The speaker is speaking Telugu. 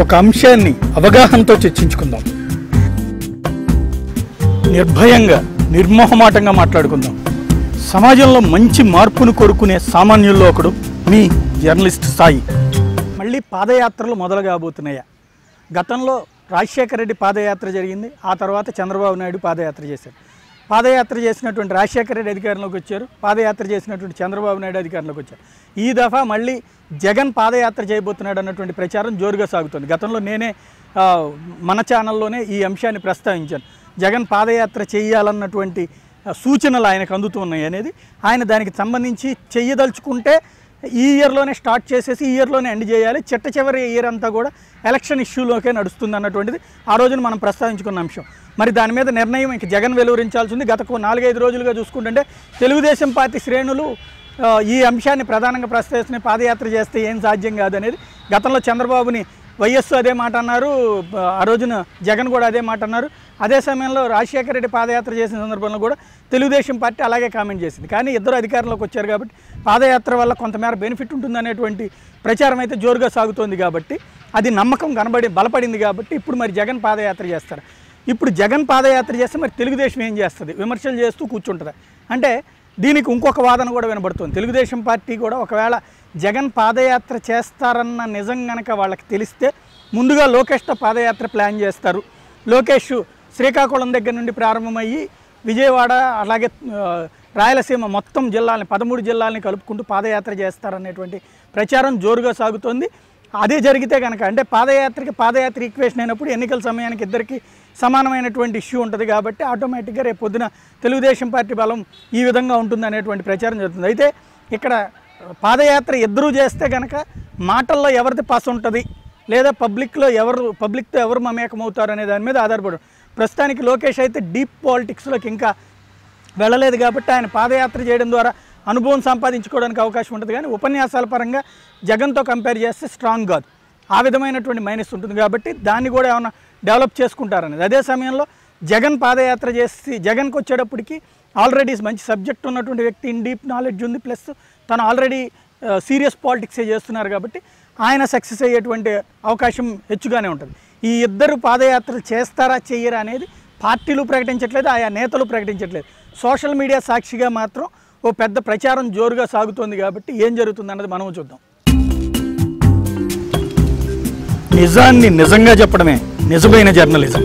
ఒక అంశాన్ని అవగాహనతో చర్చించుకుందాం. నిర్భయంగా నిర్మోహమాటంగా మాట్లాడుకుందాం. సమాజంలో మంచి మార్పును కోరుకునే సామాన్యుల్లో ఒకడు మీ జర్నలిస్ట్ సాయి. మళ్ళీ పాదయాత్రలు మొదలు కాబోతున్నాయా? గతంలో రాజశేఖర రెడ్డి పాదయాత్ర జరిగింది ఆ తర్వాత చంద్రబాబు నాయుడు పాదయాత్ర చేశారు. పాదయాత్ర చేసినటువంటి రాజశేఖర రెడ్డి అధికారంలోకి వచ్చారు. పాదయాత్ర చేసినటువంటి చంద్రబాబు నాయుడు అధికారంలోకి వచ్చారు. ఈ దఫా మళ్ళీ జగన్ పాదయాత్ర చేయబోతున్నాడు అన్నటువంటి ప్రచారం జోరుగా సాగుతుంది. గతంలో నేనే మన ఛానల్లోనే ఈ అంశాన్ని ప్రస్తావించాను. జగన్ పాదయాత్ర చేయాలన్నటువంటి సూచనలు ఆయనకు అందుతున్నాయి అనేది ఆయన దానికి సంబంధించి చెయ్యదలుచుకుంటే ఈ ఇయర్లోనే స్టార్ట్ చేసేసి ఈ ఇయర్లోనే ఎండ్ చేయాలి. చిట్ట చివరి ఇయర్ అంతా కూడా ఎలక్షన్ ఇష్యూలోకే నడుస్తుంది అన్నటువంటిది ఆ రోజున మనం ప్రస్తావించుకున్న అంశం. మరి దాని మీద నిర్ణయం ఇంక జగన్ వెలువరించాల్సింది గత నాలుగైదు రోజులుగా చూసుకుంటుంటే తెలుగుదేశం పార్టీ శ్రేణులు ఈ అంశాన్ని ప్రధానంగా ప్రస్తావిస్తున్న పాదయాత్ర చేస్తే ఏం సాధ్యం కాదనేది గతంలో చంద్రబాబుని వైఎస్ అదే మాట అన్నారు. ఆ రోజున జగన్ కూడా అదే మాట అన్నారు. అదే సమయంలో రాజశేఖర రెడ్డి పాదయాత్ర చేసిన సందర్భంలో కూడా తెలుగుదేశం పార్టీ అలాగే కామెంట్ చేసింది. కానీ ఇద్దరు అధికారంలోకి వచ్చారు కాబట్టి పాదయాత్ర వల్ల కొంతమేర బెనిఫిట్ ఉంటుందనేటువంటి ప్రచారం అయితే జోరుగా సాగుతోంది కాబట్టి అది నమ్మకం కనబడి బలపడింది కాబట్టి ఇప్పుడు మరి జగన్ పాదయాత్ర చేస్తారు. ఇప్పుడు జగన్ పాదయాత్ర చేస్తే మరి తెలుగుదేశం ఏం చేస్తుంది? విమర్శలు చేస్తూ కూర్చుంటుంది. అంటే దీనికి ఇంకొక వాదన కూడా వినబడుతుంది. తెలుగుదేశం పార్టీ కూడా ఒకవేళ జగన్ పాదయాత్ర చేస్తారన్న నిజం గనక వాళ్ళకి తెలిస్తే ముందుగా లోకేష్తో పాదయాత్ర ప్లాన్ చేస్తారు. లోకేష్ శ్రీకాకుళం దగ్గర నుండి ప్రారంభమయ్యి విజయవాడ అలాగే రాయలసీమ మొత్తం జిల్లాలని పదమూడు జిల్లాలని కలుపుకుంటూ పాదయాత్ర చేస్తారనేటువంటి ప్రచారం జోరుగా సాగుతోంది. అదే జరిగితే కనుక అంటే పాదయాత్రకి పాదయాత్ర ఈక్వేషన్ అయినప్పుడు ఎన్నికల సమయానికి ఇద్దరికి సమానమైనటువంటి ఇష్యూ ఉంటుంది కాబట్టి ఆటోమేటిక్గా రేపు పొద్దున తెలుగుదేశం పార్టీ బలం ఈ విధంగా ఉంటుంది అనేటువంటి ప్రచారం జరుగుతుంది. అయితే ఇక్కడ పాదయాత్ర ఇద్దరూ చేస్తే కనుక మాటల్లో ఎవరిది పాస్ ఉంటుంది? లేదా పబ్లిక్లో ఎవరు పబ్లిక్తో ఎవరు మమేకమవుతారు అనే దాని మీద ఆధారపడు. ప్రస్తుతానికి లోకేష్ అయితే డీప్ పాలిటిక్స్లోకి ఇంకా వెళ్ళలేదు కాబట్టి ఆయన పాదయాత్ర చేయడం ద్వారా అనుభవం సంపాదించుకోవడానికి అవకాశం ఉంటుంది. కానీ ఉపన్యాసాల పరంగా జగన్తో కంపేర్ చేస్తే స్ట్రాంగ్ కాదు. ఆ విధమైనటువంటి మైనస్ ఉంటుంది కాబట్టి దాన్ని కూడా ఏమైనా డెవలప్ చేసుకుంటారనేది. అదే సమయంలో జగన్ పాదయాత్ర చేసి జగన్కి వచ్చేటప్పటికి ఆల్రెడీ మంచి సబ్జెక్ట్ ఉన్నటువంటి వ్యక్తి ఇన్ డీప్ నాలెడ్జ్ ఉంది ప్లస్ తను ఆల్రెడీ సీరియస్ పాలిటిక్సే చేస్తున్నారు కాబట్టి ఆయన సక్సెస్ అయ్యేటువంటి అవకాశం హెచ్చుగానే ఉంటుంది. ఈ ఇద్దరు పాదయాత్రలు చేస్తారా చెయ్యరా అనేది పార్టీలు ప్రకటించట్లేదు ఆయా నేతలు ప్రకటించట్లేదు. సోషల్ మీడియా సాక్షిగా మాత్రం ఓ పెద్ద ప్రచారం జోరుగా సాగుతోంది కాబట్టి ఏం జరుగుతుంది అన్నది మనం చూద్దాం. నిజాన్ని నిజంగా చెప్పడమే నిజమైన జర్నలిజం.